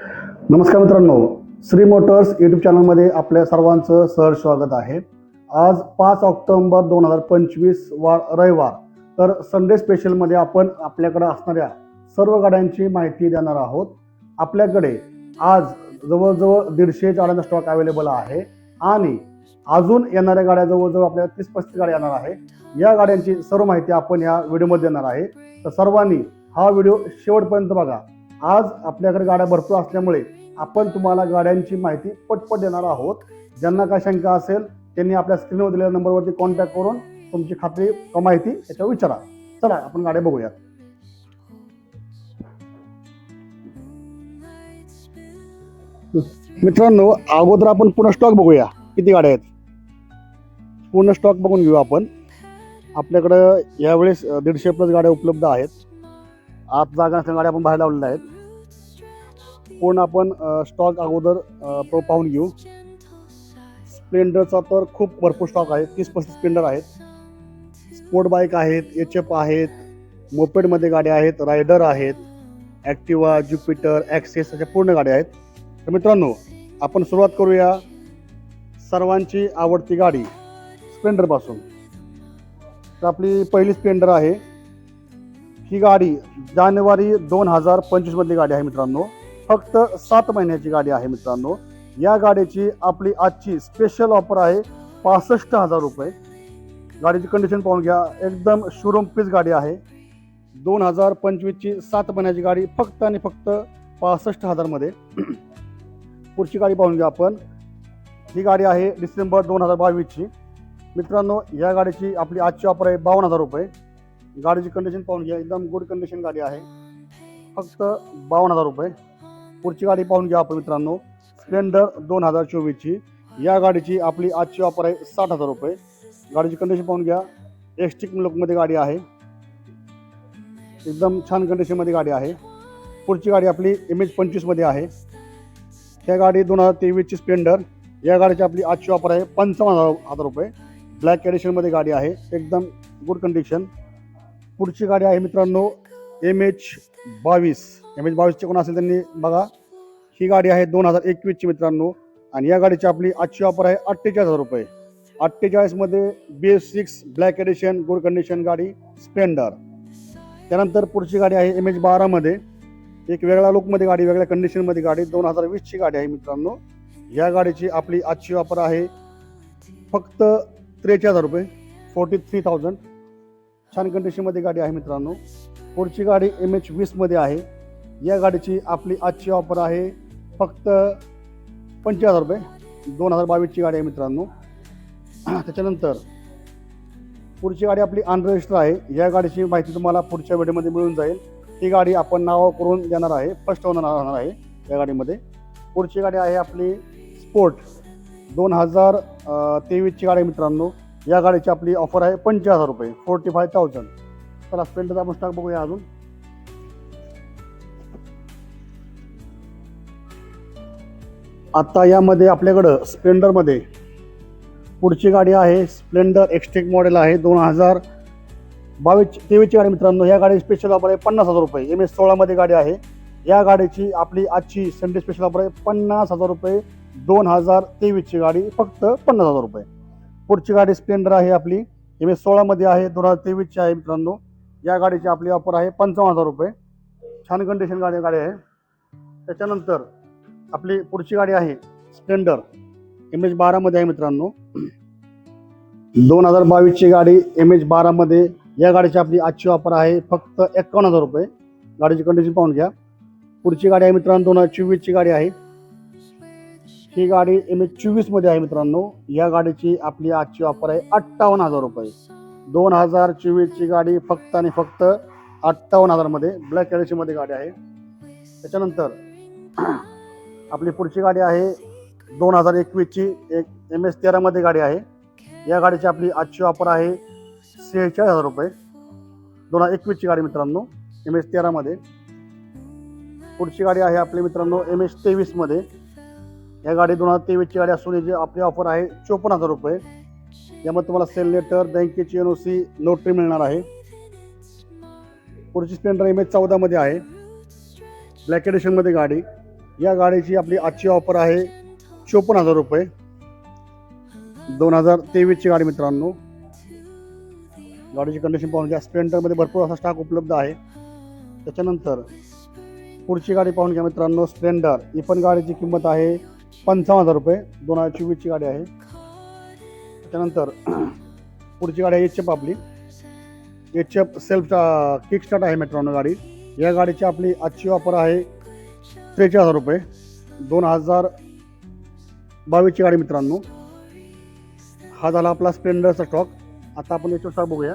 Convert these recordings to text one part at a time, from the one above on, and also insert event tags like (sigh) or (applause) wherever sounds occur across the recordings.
नमस्कार मित्रांनो Shri Motors YouTube चॅनलमध्ये आपल्या सर्वांचं सहर्ष स्वागत आहे. आज पाच ऑक्टोंबर दोन हजार पंचवीस वार रविवार तर संडे स्पेशलमध्ये आपण आपल्याकडे असणाऱ्या सर्व गाड्यांची माहिती देणार आहोत. आपल्याकडे आज जवळजवळ दीडशे गाड्यांचा स्टॉक अवेलेबल आहे आणि अजून येणाऱ्या गाड्या जवळजवळ आपल्याला तीस पस्तीस गाड्या येणार आहे. या गाड्यांची सर्व माहिती आपण या व्हिडिओमध्ये देणार आहे. तर सर्वांनी हा व्हिडिओ शेवटपर्यंत बघा. आज आपल्याकडे गाड्या भरपूर असल्यामुळे आपण तुम्हाला गाड्यांची माहिती पटपट देणार आहोत. ज्यांना काय शंका असेल त्यांनी आपल्या स्क्रीनवर दिलेल्या नंबरवरती कॉन्टॅक्ट करून तुमची खात्री माहिती याच्यावर विचारा. चला आपण गाड्या बघूयात. मित्रांनो अगोदर आपण पूर्ण स्टॉक बघूया. किती गाड्या आहेत? पूर्ण स्टॉक बघून घेऊ आपण. आपल्याकडं यावेळेस दीडशे प्लस गाड्या उपलब्ध आहेत. आत जागा नसल्या गाड्या आपण बाहेर लावलेल्या आहेत. पूर्ण आपण स्टॉक अगोदर पाहून घेऊ. स्प्लेंडरचा तर खूप भरपूर स्टॉक आहे तीस पस्तीस स्प्लेंडर आहेत. स्पोर्ट बाईक आहेत एच एफ आहेत मोपेडमध्ये गाड्या आहेत रायडर आहेत ॲक्टिवा ज्युपिटर ॲक्सेस अशा पूर्ण गाड्या आहेत. तर मित्रांनो आपण सुरुवात करूया सर्वांची आवडती गाडी स्प्लेंडरपासून तर आपली पहिली स्प्लेंडर आहे. ही गाडी जानेवारी दोन हजार पंचवीसमधली गाडी आहे मित्रांनो. फक्त सात महिन्याची गाडी आहे मित्रांनो. या गाडीची आपली आजची स्पेशल ऑफर आहे पासष्ट हजार रुपये. गाडीची कंडिशन पाहून घ्या. एकदम शोरूम पीस गाडी आहे. दोन हजार पंचवीसची सात महिन्याची गाडी फक्त आणि फक्त पासष्ट हजारमध्ये. पुढची गाडी पाहून घ्या आपण. ही गाडी आहे डिसेंबर दोन हजार बावीसची. मित्रांनो या गाडीची आपली आजची ऑफर आहे बावन्न हजार रुपये. गाडीची कंडिशन पाहून घ्या. एकदम गुड कंडिशन गाडी आहे. फक्त बावन्न हजार रुपये. पुढची गाडी पाहून घ्या आपण मित्रांनो. स्प्लेंडर दोन हजार चोवीसची. या गाडीची आपली आजची ऑफर आहे साठ हजार रुपये. गाडीची कंडिशन पाहून घ्या. एक्स्टिक लुकमध्ये गाडी आहे. एकदम छान कंडिशनमध्ये गाडी आहे. पुढची गाडी आपली एम एच पंचवीसमध्ये आहे. ह्या गाडी दोन हजार तेवीसची स्प्लेंडर या गाडीची आपली आजची ऑफर आहे पंचावन्न हजार हजार रुपये ब्लॅक एडिशनमध्ये गाडी आहे. एकदम गुड कंडिशन पुढची गाडी आहे मित्रांनो एम एच बावीस. एम एच बावीसचे कोण असेल त्यांनी बघा. ही गाडी आहे दोन हजार एकवीसची मित्रांनो. आणि या गाडीची आपली आजची ऑफर आहे अठ्ठेचाळीस हजार रुपये. अठ्ठेचाळीसमध्ये B S six black edition good condition गाडी स्प्लेंडर त्यानंतर पुढची गाडी आहे एम एच बारामध्ये एक वेगळ्या लुकमध्ये गाडी वेगळ्या कंडिशनमध्ये गाडी दोन हजार वीसची गाडी आहे मित्रांनो. या गाडीची आपली आजची ऑफर आहे फक्त त्रेचाळीस हजार रुपये फोर्टी थ्री थाउजंड छान कंडिशनमध्ये गाडी आहे मित्रांनो. पुढची गाडी एम एच वीसमध्ये आहे. या गाडीची आपली आजची ऑफर आहे फक्त पंचवीस हजार रुपये. दोन हजार बावीसची गाडी आहे मित्रांनो. त्याच्यानंतर पुढची गाडी आपली अनरजिस्टर आहे. या गाडीची माहिती तुम्हाला पुढच्या व्हिडिओमध्ये मिळून जाईल. ही गाडी आपण नाव करून देणार आहे. फर्स्ट ओनर राहणार आहे या गाडीमध्ये. पुढची गाडी आहे आपली स्पोर्ट दोन हजार तेवीसची गाडी आहे मित्रांनो. या गाडीची आपली ऑफर आहे पंचवीस हजार रुपये फोर्टी फाय थाउजंड चला स्पेंडरचा आपण स्टॉक बघूया अजून. आता यामध्ये आपल्याकडं स्प्लेंडरमध्ये पुढची गाडी आहे स्प्लेंडर एक्स्टेक मॉडेल आहे दोन हजार बावीस तेवीसची गाडी मित्रांनो या गाडी स्पेशल ऑफर आहे पन्नास हजार रुपये. एम एस सोळामध्ये गाडी आहे. या गाडीची आपली आजची संडे स्पेशल ऑफर आहे पन्नास हजार रुपये दोन हजार तेवीसची गाडी फक्त पन्नास हजार रुपये. पुढची गाडी स्प्लेंडर आहे आपली. एम एस सोळामध्ये आहे दोन हजार तेवीसची आहे मित्रांनो. या गाडीची आपली ऑफर आहे पंचावन्न हजार रुपये. छान कंडिशन गाडी गाडी आहे. त्याच्यानंतर आपली पुढची गाडी आहे स्प्लेंडर. एम एच बारामध्ये आहे मित्रांनो. दोन हजार बावीसची गाडी एम एच बारामध्ये या गाडीची आपली आजची ऑफर आहे फक्त एकावन्न हजार रुपये. गाडीची कंडिशन पाहून घ्या. पुढची गाडी आहे मित्रांनो दोन हजार चोवीसची गाडी आहे. ही गाडी एम एच चोवीसमध्ये आहे मित्रांनो. या गाडीची आपली आजची ऑफर आहे अठ्ठावन्न हजार रुपये. दोन हजार चोवीसची गाडी फक्त आणि फक्त अठ्ठावन्न हजारमध्ये ब्लॅक एडिशनमध्ये गाडी आहे. त्याच्यानंतर (clears throat) आपली पुढची गाडी आहे दोन हजार एकवीसची एक एम एस तेरामध्ये गाडी आहे. या गाडीची आपली आजची ऑफर आहे सेहेचाळीस हजार रुपये. दोन हजार एकवीसची गाडी मित्रांनो एम एस तेरामध्ये पुढची गाडी आहे आपली मित्रांनो एम एस तेवीसमध्ये या गाडी दोन हजार तेवीसची गाडी असून याची आपली ऑफर आहे चोपन्न हजार रुपये. यामध्ये तुम्हाला सेल लेटर बँकेची एन ओ सी नोटरी मिळणार आहे. पुढची स्प्लेंडर एम एच चौदामध्ये आहे. ब्लॅक एडिशनमध्ये गाडी. या गाडीची आपली आजची ऑफर आहे चोपन्न हजार रुपये. दोन हजार तेवीसची गाडी मित्रांनो. गाडीची कंडिशन पाहून घ्या. स्प्लेंडरमध्ये भरपूर असा स्टॉक उपलब्ध आहे. त्याच्यानंतर पुढची गाडी पाहून घ्या मित्रांनो. स्प्लेंडर ही पण गाडीची किंमत आहे पंचावन्न हजार रुपये. दोन हजार चोवीसची गाडी आहे. त्यानंतर पुढची गाडी आहे एच एफ आपली. H F self kick start आहे मित्रांनो गाडी. या गाडीची आपली आजची ऑफर आहे त्रेचाळीस हजार रुपये. दोन हजार बावीसची गाडी मित्रांनो. हा झाला आपला स्प्लेंडरचा स्टॉक आता आपण याच्यावर स्टॉक बघूया.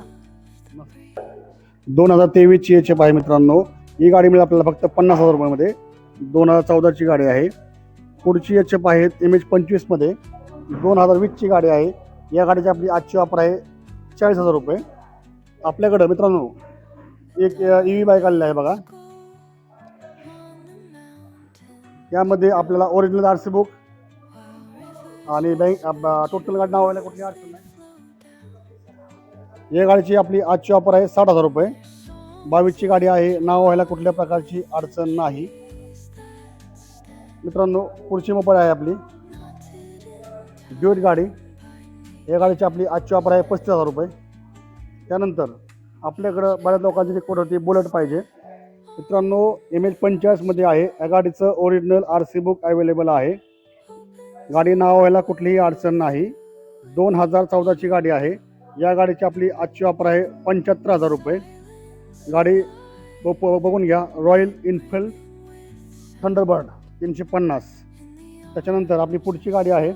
दोन हजार तेवीसची एच एफ आहे मित्रांनो. ही गाडी मिळेल आपल्याला फक्त पन्नास हजार रुपयामध्ये. दोन हजार चौदाची गाडी आहे. पुढची एच एफ आहे एम एच पंचवीसमध्ये दोन हजार वीसची गाडी आहे. या गाडीची आपली आजची ऑफर आहे चाळीस हजार रुपये. आपल्याकडं मित्रांनो एक ई व्ही बाईक आलेली आहे बघा. यामध्ये आपल्याला ओरिजिनल आर सी बुक आणि बँक टोटल गाडी नाव व्हायला कुठली अडचण नाही. या गाडीची आपली आजची ऑफर आहे साठ हजार रुपये. बावीसची गाडी आहे नाव व्हायला कुठल्या प्रकारची अडचण नाही. मित्रांनो पुढची मोबाईल आहे आपली. ड्युएट गाडी. या गाडीची आपली आजची ऑफर आहे पस्तीस हजार रुपये. त्यानंतर आपल्याकडं बऱ्याच लोकांची रिक्वायर्ड होती बुलेट पाहिजे. मित्रांनो एम एच पंचेचाळीसमध्ये आहे. या गाडीचं original R C book available आहे. गाडी नाव व्हायला कुठलीही अडचण नाही. दोन हजार चौदाची गाडी आहे. या गाडीची आपली आजची ऑफर आहे पंच्याहत्तर हजार रुपये. गाडी ब- बघून घ्या. रॉयल इनफिल्ड थंडरबर्ड तीनशे पन्नास. त्याच्यानंतर आपली पुढची गाडी आहे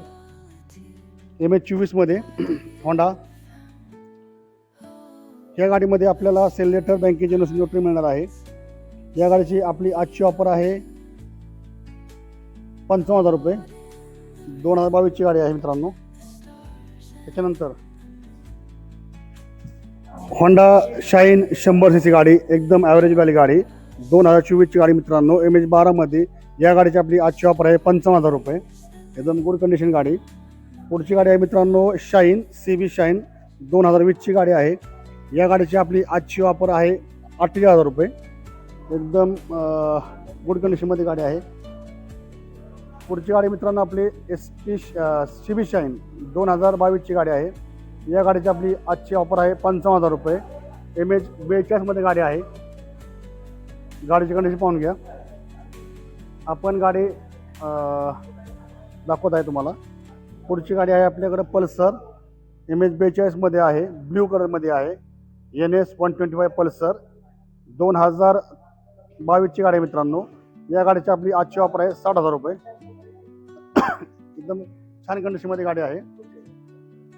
एम एच चोवीसमध्ये होंडा या गाडीमध्ये आपल्याला सेलेटर बँकेची नोटरी मिळणार आहे. या गाडीची आपली आजची ऑफर आहे पंचावन्न हजार रुपये. दोन हजार बावीसची गाडी आहे मित्रांनो. त्याच्यानंतर होंडा शाईन शंभर सी सी गाडी एकदम ॲव्हरेजवाली गाडी दोन हजार चोवीसची गाडी मित्रांनो. एम एच बारामध्ये या गाडीची आपली आजची ऑफर आहे पंचावन्न हजार रुपये. एकदम गुड कंडिशन गाडी. पुढची गाडी आहे मित्रांनो शाईन सी बी शाईन दोन हजार वीसची गाडी आहे. या गाडीची आपली आजची ऑफर आहे अठ्ठेचाळीस हजार रुपये. एकदम गुड कंडिशनमध्ये गाडी आहे. पुढची गाडी मित्रांनो आपली S P C B Shine दोन हजार बावीसची गाडी आहे. या गाडीची आपली आजची ऑफर आहे पंचावन्न हजार रुपये. एम एच बेचाळीसमध्ये गाडी आहे. गाडीची कंडिशन पाहून घ्या. आपण गाडी दाखवत आहे तुम्हाला. पुढची गाडी आहे आपल्याकडं पल्सर. एम एच बेचाळीसमध्ये आहे ब्ल्यू कलरमध्ये आहे. N S one twenty five Pulsar. दोन हजार बावीसची गाडी आहे मित्रांनो. या गाडीची आपली आजची ऑफर आहे साठ हजार रुपये. एकदम छान कंडिशनमध्ये गाडी आहे.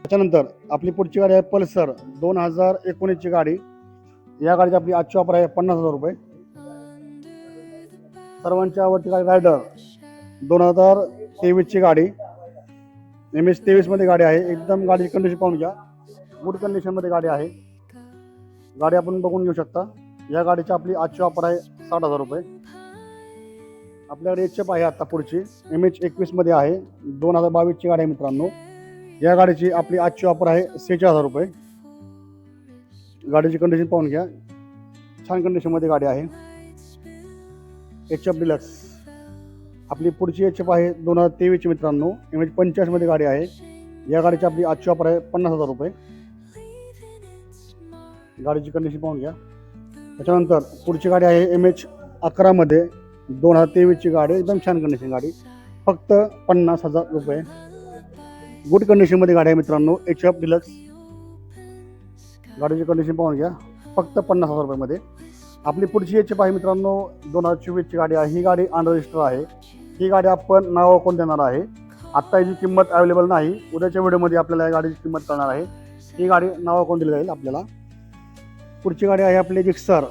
त्याच्यानंतर आपली पुढची गाडी आहे पल्सर. दोन हजार एकोणीसची गाडी. या गाडीची आपली आजची ऑफर आहे पन्नास हजार रुपये. सर्वांच्या आवडती गाडी रायडर. दोन हजार तेवीसची गाडी. एम एस तेवीसमध्ये गाडी आहे. एकदम गाडीची कंडिशन पाहून घ्या. गुड कंडिशनमध्ये गाडी आहे. गाडी आपण बघून घेऊ शकता. या गाडीची आपली आजची ऑफर आहे साठ हजार रुपये. आपल्याकडे एच आहे आता पुढची. एम एच एकवीसमध्ये आहे. दोन हजार बावीसची गाडी आहे मित्रांनो. या गाडीची आपली आजची ऑफर आहे सेहेचाळीस हजार रुपये. गाडीची कंडिशन पाहून घ्या. छान कंडिशनमध्ये गाडी आहे. एच एफ डिलक्स आपली पुढची एच एफ आहे दोन हजार तेवीसची मित्रांनो. एम एच पंच्याऐंशीमध्ये गाडी आहे. या गाडीची आपली आजची ऑफर आहे पन्नास हजार रुपये. गाडीची कंडिशन पाहून घ्या. त्याच्यानंतर पुढची गाडी आहे एम एच अकरामध्ये दोन हजार तेवीसची गाडी. एकदम छान कंडिशन गाडी. फक्त पन्नास हजार रुपये. गुड कंडिशनमध्ये गाडी आहे मित्रांनो. एच एफ डिलक्स गाडीची कंडिशन पाहून घ्या. फक्त पन्नास हजार रुपयामध्ये. आपली पुढची याची एफ मित्रांनो दोन हजार चोवीसची गाडी आहे. ही गाडी अनरजिस्टर आहे. ही गाडी आपण नाव कोण देणार आहे? आत्ता याची किंमत अवेलेबल नाही. उद्याच्या व्हिडिओमध्ये आपल्याला या गाडीची किंमत कळणार आहे. ही गाडी नाव कोण दिली जाईल आपल्याला? पुढची गाडी आहे आपली जिक्सर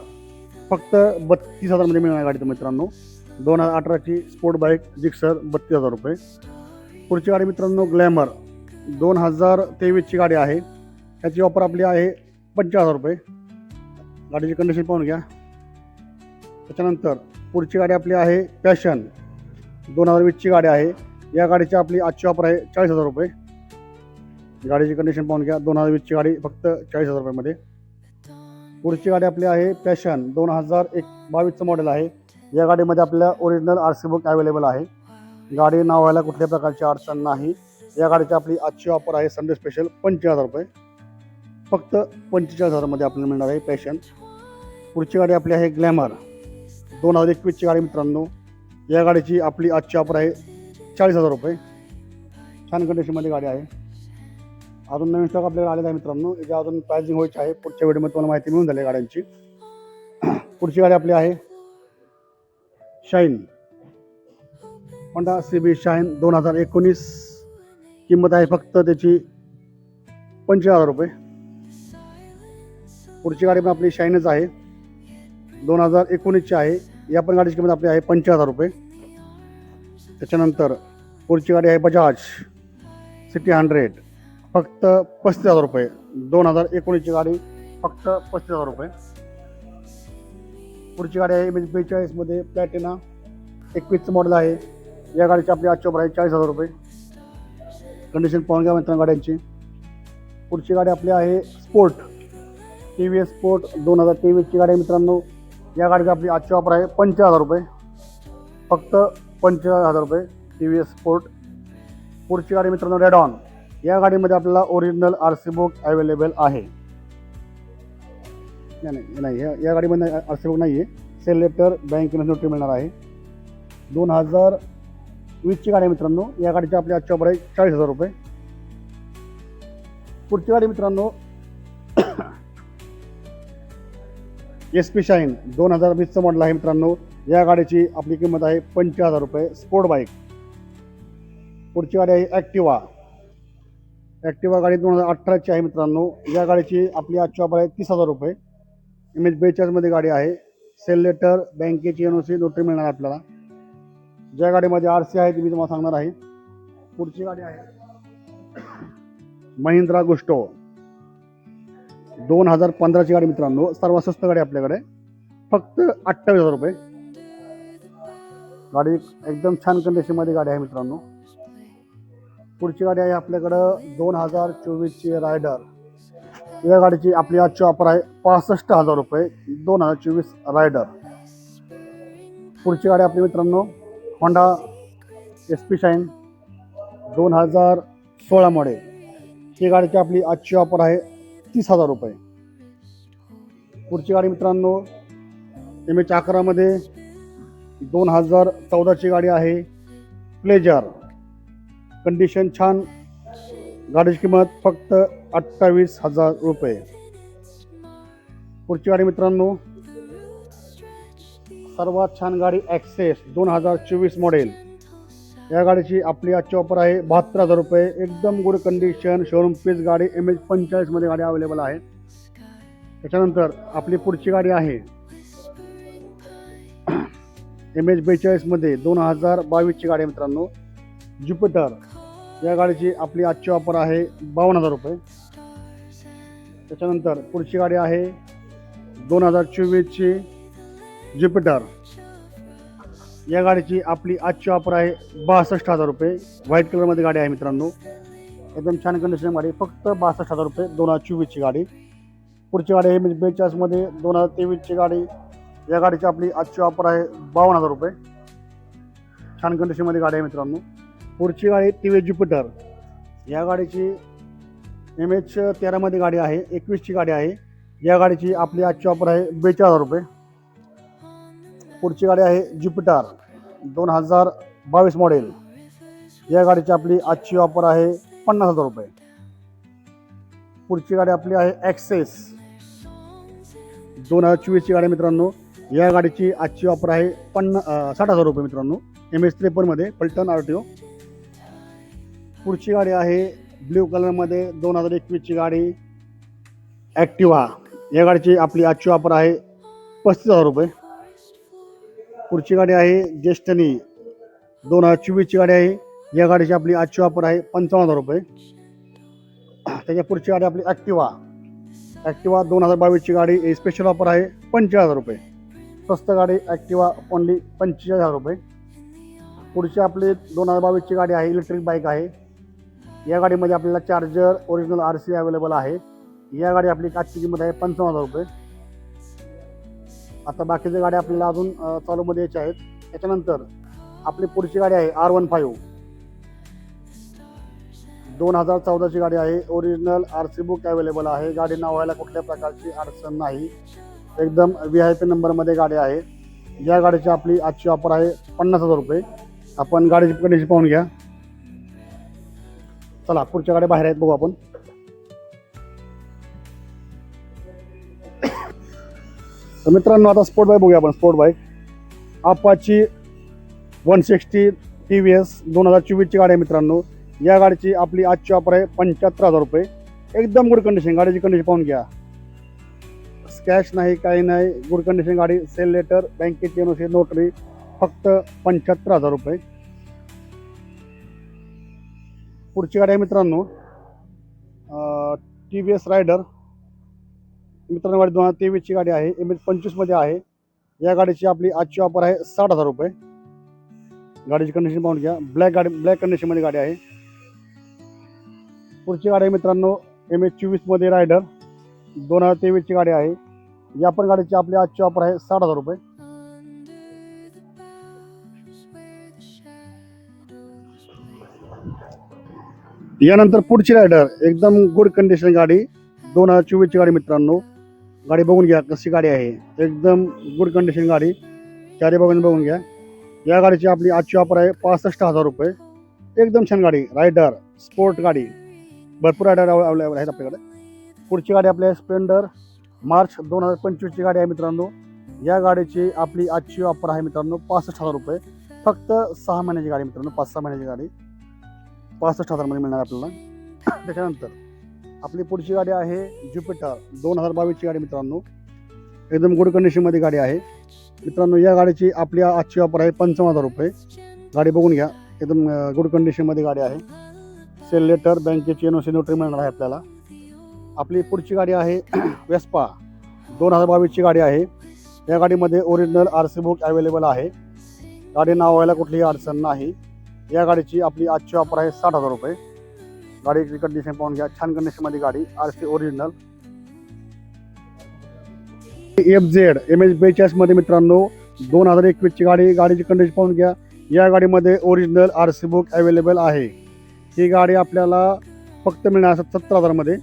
फक्त बत्तीस हजारमध्ये मिळणार गाडी तर मित्रांनो. दोन हजार अठराची स्पोर्ट बाईक जिक्सर बत्तीस हजार रुपये. पुढची गाडी मित्रांनो ग्लॅमर दोन हजार तेवीसची गाडी आहे. त्याची ऑफर आपली आहे पंचाळीस हजार रुपये. गाडीची कंडिशन पाहून घ्या. त्याच्यानंतर पुढची गाडी आपली आहे पॅशन. दोन हजार वीसची गाडी आहे. या गाडीची आपली आजची ऑफर आहे चाळीस हजार रुपये. गाडीची कंडिशन पाहून घ्या. दोन हजार वीसची गाडी फक्त चाळीस हजार रुपयामध्ये. पुढची गाडी आपली आहे पॅशन. दोन हजार एक बावीसचं मॉडेल आहे. या गाडीमध्ये आपल्या original R C book available आहे. गाडी नावायला कुठल्याही प्रकारची अडचण नाही. या गाडीची आपली आजची ऑफर आहे संडे स्पेशल पंचेचाळीस हजार रुपये. फक्त पंचेचाळीस हजारमध्ये आपल्याला मिळणार आहे पॅशन. पुढची गाडी आपली आहे ग्लॅमर. दोन हजार एकवीसची गाडी मित्रांनो. या गाडीची आपली आजची ऑफर आहे चाळीस हजार रुपये. छान कंडिशनमध्ये गाडी आहे. अजून नवीन स्टॉक आपल्याकडे आलेला आहे मित्रांनो. याची अजून प्राइसिंग व्हायची आहे. पुढच्या व्हिडिओमध्ये तुम्हाला माहिती मिळून झाली आहे गाड्यांची. (clears throat) पुढची गाडी आपली आहे Shine. Honda C B Shine दोन हजार एकोणीस. किंमत आहे फक्त त्याची पंचवीस हजार रुपये. पुढची गाडी पण आपली शाईनच आहे. दोन हजार एकोणीसची आहे. या पण गाडीची किंमत आपली आहे पंचवीस हजार रुपये. त्याच्यानंतर पुढची गाडी आहे बजाज सिटी हंड्रेड. फक्त पस्तीस हजार रुपये. दोन हजार एकोणीसची गाडी फक्त पस्तीस हजार रुपये. पुढची गाडी आहे म्हणजे बेचाळीसमध्ये प्लॅटिना एकवीसचं मॉडेल आहे. या गाडीची आपली आजची आहे चाळीस हजार रुपये. कंडिशन पाहून घ्या मित्रांनो गाड्यांची. पुढची गाडी आपली आहे sport T V S Sport दोन हजार तेवीसची गाडी आहे मित्रांनो. या गाडीची आपली आजची ऑफर आहे पंचवीस हजार रुपये. फक्त पंचवीस हजार रुपये टी व्ही एस स्पोर्ट पुढची गाडी मित्रांनो रेडॉन या गाडीमध्ये आपल्याला original R C book available आहे. नाही नाही नाही या या गाडीमध्ये आर सी बुक नाही आहे सेल लेटर बँकेमध्ये नोटरी मिळणार आहे. दोन हजार वीसची गाडी आहे मित्रांनो. या गाडीची आपली आजची ऑफर आहे चाळीस हजार रुपये. पुढची गाडी मित्रांनो एस पी शाईन दोन हजार वीसचं मॉडेल आहे मित्रांनो. या गाडीची आपली किंमत आहे पंचवीस हजार रुपये. स्पोर्ट बाईक पुढची गाडी आहे ॲक्टिवा ॲक्टिवा गाडी दोन हजार अठराची आहे मित्रांनो. या गाडीची आपली आजची ऑफर आहे तीस हजार रुपये. एम एच बेचाळीसमध्ये गाडी आहे. सेल लेटर बँकेची एन ओ सी नोटरी मिळणार आपल्याला. ज्या गाडीमध्ये आर सी आहे ती मी तुम्हाला सांगणार आहे. पुढची गाडी आहे (coughs) महिंद्रा गुस्टो. दोन हजार पंधराची गाडी मित्रांनो. सर्वात स्वस्त गाडी आपल्याकडे. फक्त अठ्ठावीस हजार रुपये. गाडी एकदम छान कंडिशनमध्ये गाडी आहे मित्रांनो. पुढची गाडी आहे आपल्याकडं दोन हजार चोवीसची रायडर या गाडीची आपली आजची ऑफर आहे पासष्ट हजार रुपये. दोन हजार चोवीस रायडर पुढची गाडी आपली मित्रांनो होंडा एस पी शाईन दोन हजार सोळा मॉडेल ही गाडीची आपली आजची ऑफर आहे तीस हजार रुपये. पुढची गाडी मित्रांनो एम एच अकरामध्ये दोन हजार चौदाची गाडी आहे. प्लेजर कंडिशन छान. गाडीची किंमत फक्त अठ्ठावीस हजार रुपये. पुढची गाडी मित्रांनो सर्वात छान गाडी ॲक्सेस दोन हजार चोवीस मॉडेल या गाडीची आपली आजची ऑफर आहे. बहात्तर हजार रुपये. एकदम गुड कंडिशन शोरूम पीस गाडी एम एच पंचेचाळीसमध्ये गाडी अवेलेबल आहे. त्याच्यानंतर आपली पुढची गाडी आहे. एम एच बेचाळीसमध्ये दोन हजार बावीसची गाडी आहे मित्रांनो. ज्युपिटर या गाडीची आपली आजची ऑफर आहे बावन्न हजार रुपये. त्याच्यानंतर पुढची गाडी आहे दोन हजार चोवीसची ज्युपिटर या गाडीची आपली आजची ऑफर आहे बासष्ट हजार रुपये. व्हाईट कलरमध्ये गाडी आहे मित्रांनो. एकदम छान कंडिशन गाडी. फक्त बासष्ट हजार रुपये दोन हजार चोवीसची गाडी. पुढची गाडी आहे म्हणजे बेचाळीसमध्ये दोन हजार तेवीसची गाडी. या गाडीची आपली आजची ऑफर आहे बावन्न हजार रुपये. छान कंडिशनमध्ये गाडी आहे मित्रांनो. पुढची गाडी टी व्ही ज्युपिटर. या गाडीची एम एच तेरामध्ये गाडी आहे एकवीसची गाडी आहे. या गाडीची आपली आजची ऑफर आहे बेचाळीस हजार रुपये. पुढची गाडी आहे ज्युपिटर दोन हजार बावीस मॉडेल. या गाडीची आपली आजची ऑफर आहे पन्नास हजार रुपये. पुढची गाडी आपली आहे ॲक्सेस दोन हजार चोवीसची गाडी मित्रांनो. या गाडीची आजची ऑफर आहे पन्ना साठ हजार रुपये मित्रांनो. एम एस त्रेपन्नमध्ये पल्टन आर टी ओ पुढची गाडी आहे ब्ल्यू कलरमध्ये दोन हजार एकवीसची गाडी ॲक्टिवा या गाडीची आपली आजची ऑफर आहे पस्तीस हजार रुपये. पुढची गाडी आहे ज्येष्ठनी दोन हजार चोवीसची गाडी आहे. या गाडीची आपली आजची ऑफर आहे पंचावन्न हजार रुपये. त्याच्या पुढची गाडी आपली ॲक्टिवा ॲक्टिवा दोन हजार बावीसची गाडी स्पेशल ऑफर आहे पंचेचाळीस हजार रुपये. स्वस्त गाडी ॲक्टिवा ओनली पंचेचाळीस हजार रुपये. पुढची आपली दोन हजार बावीसची गाडी आहे इलेक्ट्रिक बाईक आहे. या गाडीमध्ये आपल्याला charger original R C available आहे. या गाडी आपली आजची किंमत आहे पंचावन्न हजार रुपये. आता बाकीच्या गाड्या आपल्याला अजून चालूमध्ये यायच्या आहेत. त्याच्यानंतर आपली पुढची गाडी आहे आर वन फाईव्ह दोन हजार चौदाची गाडी आहे. Original R C book available आहे. गाडी नावायला कुठल्या प्रकारची अडचण नाही. एकदम व्ही आय पी नंबरमध्ये गाडी आहे. या गाडीची आपली आजची ऑफर आहे पन्नास हजार रुपये. आपण गाडीची कंडिशन पाहून घ्या. चला पुढच्या गाड्या बाहेर आहेत बघू आपण. तर मित्रांनो आता स्पोर्ट बाईक बघूया आपण. Sport bike Apache one sixty T V S दोन हजार चोवीसची गाडी आहे मित्रांनो. या गाडीची आपली आजची ऑफर आहे पंच्याहत्तर हजार रुपये. एकदम गुड कंडिशन गाडीची कंडिशन पाहून घ्या. स्कॅश नाही काही नाही. गुड कंडिशन गाडी सेल लेटर बँकेची एनओसी नोटरी फक्त पंच्याहत्तर हजार रुपये. पुढची गाडी आहे मित्रांनो. टी व्ही एस रायडर मित्रांनो गाडी दोन हजार तेवीसची गाडी आहे. एम एच पंचवीसमध्ये आहे. या गाडीची आपली आजची ऑफर आहे साठ हजार रुपये. गाडीची कंडिशन पाहून घ्या. ब्लॅक गाडी ब्लॅक कंडिशनमध्ये गाडी आहे. पुढची गाडी आहे मित्रांनो एम एच चोवीसमध्ये रायडर दोन हजार तेवीसची गाडी आहे. या पण गाडीची आपली आजची ऑफर आहे साठ हजार रुपये. यानंतर पुढची रायडर एकदम गुड कंडिशन गाडी. दोन हजार चोवीसची गाडी मित्रांनो. गाडी बघून घ्या कशी गाडी आहे. एकदम गुड कंडिशन गाडी. चारी बघून बघून घ्या. या गाडीची आपली आजची ऑफर आहे पासष्ट हजार रुपये. एकदम छान गाडी रायडर स्पोर्ट गाडी. भरपूर रायडर अवेलेबल आहेत आपल्याकडे. पुढची गाडी आपली आहे स्प्लेंडर मार्च दोन हजार पंचवीसची गाडी आहे मित्रांनो. या गाडीची आपली आजची ऑफर आहे मित्रांनो पासष्ट हजार रुपये. फक्त सहा महिन्याची गाडी मित्रांनो पाच सहा महिन्याची गाडी. पासष्ट हजारमध्ये मिळणार आपल्याला. (coughs) त्याच्यानंतर आपली पुढची गाडी आहे ज्युपिटर दोन हजार बावीसची गाडी मित्रांनो. एकदम गुड कंडिशनमध्ये गाडी आहे. मित्रांनो या गाडीची आपली आजची ऑफर आहे पंचावन्न हजार रुपये. गाडी बघून घ्या. एकदम गुड कंडिशनमध्ये गाडी आहे. सेल लेटर बँकेची एन ओ सी नोटरी मिळणार आहे आपल्याला. आपली पुढची गाडी आहे (clears throat) वेस्पा दोन हजार बावीसची गाडी आहे. या गाडीमध्ये original R C book available आहे. गाडी नावायला कुठलीही अडचण नाही. या गाडीची आपली आजची ऑफर आहे साठ हजार रुपये. गाडीची कंडिशन पाहून घ्या छान कंडिशनमध्ये गाडी R C original F Z M H बेचाळीसमध्ये मित्रांनो दोन हजार एकवीसची गाडी गाडीची कंडिशन पाहून घ्या. या गाडीमध्ये original R C book available आहे. ही गाडी आपल्याला फक्त मिळणार सत्तर हजारमध्ये.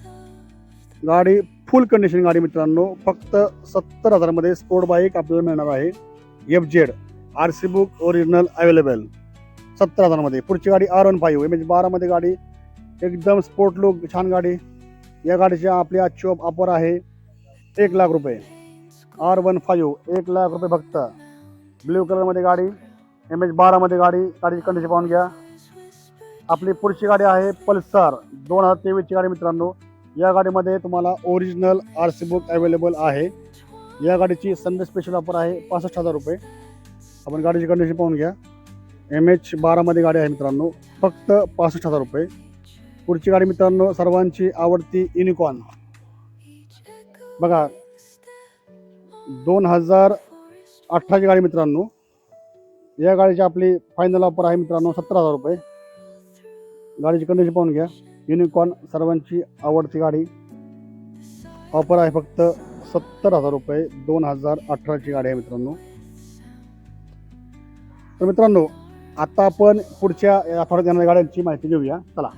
गाडी फुल कंडिशन गाडी मित्रांनो फक्त सत्तर हजारमध्ये स्पोर्ट बाईक आपल्याला मिळणार आहे. F Z R C book original available सत्तर हजारमध्ये. पुढची गाडी R one five M H बारामध्ये गाडी एकदम स्पोर्ट लुक छान गाडी. या गाडीची आपली आजची ऑफर आहे एक लाख रुपये. आर वन फाईव्ह एक लाख रुपये फक्त. ब्ल्यू कलरमध्ये गाडी एम एच बारामध्ये गाडी गाडीची कंडिशन पाहून घ्या. आपली पुढची गाडी आहे पल्सर दोन हजार तेवीसची गाडी मित्रांनो. या गाडीमध्ये तुम्हाला original R C book available आहे. या गाडीची संडे स्पेशल ऑफर आहे पासष्ट हजार रुपये. आपण गाडीची कंडिशन पाहून घ्या. एम एच बारामध्ये गाडी आहे मित्रांनो फक्त पासष्ट हजार रुपये. पुढची गाडी मित्रांनो सर्वांची आवडती युनिकॉर्न बघा दोन हजार अठराची गाडी मित्रांनो. या गाडीची आपली फायनल ऑफर आहे मित्रांनो सत्तर हजार रुपये. गाडीची कंडिशन पाहून घ्या. युनिकॉर्न सर्वांची आवडती गाडी. ऑफर आहे फक्त सत्तर हजार रुपये दोन हजार अठराची गाडी आहे मित्रांनो. तर मित्रांनो आता आपण पुढच्या या आठवड्यात येणाऱ्या गाड्यांची माहिती घेऊया. चला.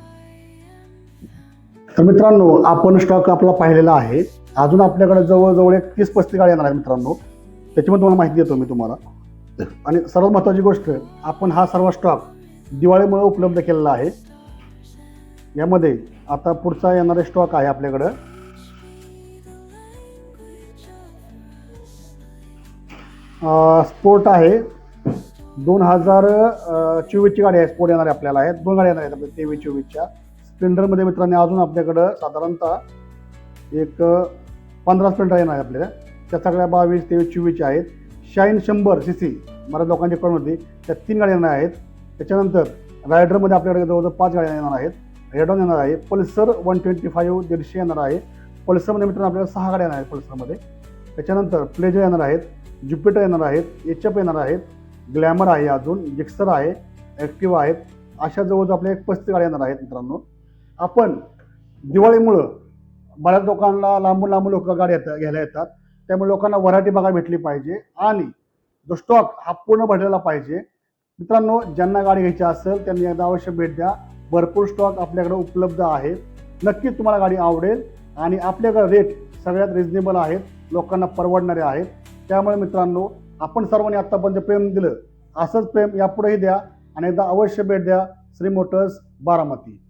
तर मित्रांनो आपण स्टॉक आपला पाहिलेला आहे. अजून आपल्याकडे जवळजवळ एक तीस पस्तीस गाड्या येणार आहेत मित्रांनो. त्याच्यामध्ये तुम्हाला माहिती देतो मी तुम्हाला. आणि सर्वात महत्त्वाची गोष्ट आपण हा सर्व स्टॉक दिवाळीमुळे उपलब्ध केलेला आहे. यामध्ये आता पुढचा येणारे स्टॉक आहे आपल्याकडं. स्पोर्ट आहे. दोन हजार चोवीसची गाडी आहे स्पोर्ट येणार आपल्याला आहे. दोन गाड्या येणार आहेत आपल्या तेवीस चोवीसच्या. स्प्लेंडरमध्ये मित्रांनी अजून आपल्याकडं साधारणतः एक पंधरा स्प्लेंडर येणार आहे आपल्याला त्या सगळ्या बावीस तेवीस चोवीसच्या आहेत. शाईन शंभर सी सी बऱ्याच कळ होती त्या तीन गाड्या येणार आहेत. त्याच्यानंतर रायडरमध्ये आपल्याकडे जवळजवळ पाच गाड्या येणार आहेत. रेडॉन येणार आहे. पल्सर वन ट्वेंटी फाईव्ह दीडशे येणार आहे. पल्सरमध्ये मित्रांनो आपल्याला सहा गाड्या येणार आहेत पल्सरमध्ये त्याच्यानंतर प्लेजर येणार आहेत. ज्युपिटर येणार आहेत. एच एफ येणार आहेत. ग्लॅमर आहे अजून. जिक्सर आहे. ॲक्टिव्ह आहेत. अशा जवळजवळ आपल्या एक पस्तीस गाड्या येणार आहेत मित्रांनो. आपण दिवाळीमुळं बऱ्याच लोकांना लांबून लांबून लोक गाड्या येतात घ्यायला येतात. त्यामुळे लोकांना व्हरायटी बघायला भेटली पाहिजे आणि जो स्टॉक हा पूर्ण भरलेला पाहिजे. मित्रांनो ज्यांना गाडी घ्यायची असेल त्यांनी एकदा अवश्य भेट द्या. भरपूर स्टॉक आपल्याकडे उपलब्ध आहे. नक्कीच तुम्हाला गाडी आवडेल आणि आपल्याकडे रेट सगळ्यात रिजनेबल आहेत. लोकांना परवडणारे आहेत. त्यामुळे मित्रांनो आपण सर्वांनी आत्तापर्यंत प्रेम दिलं. असंच प्रेम यापुढेही द्या आणि एकदा अवश्य भेट द्या. श्री मोटर्स बारामती.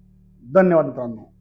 धन्यवाद मित्रांनो.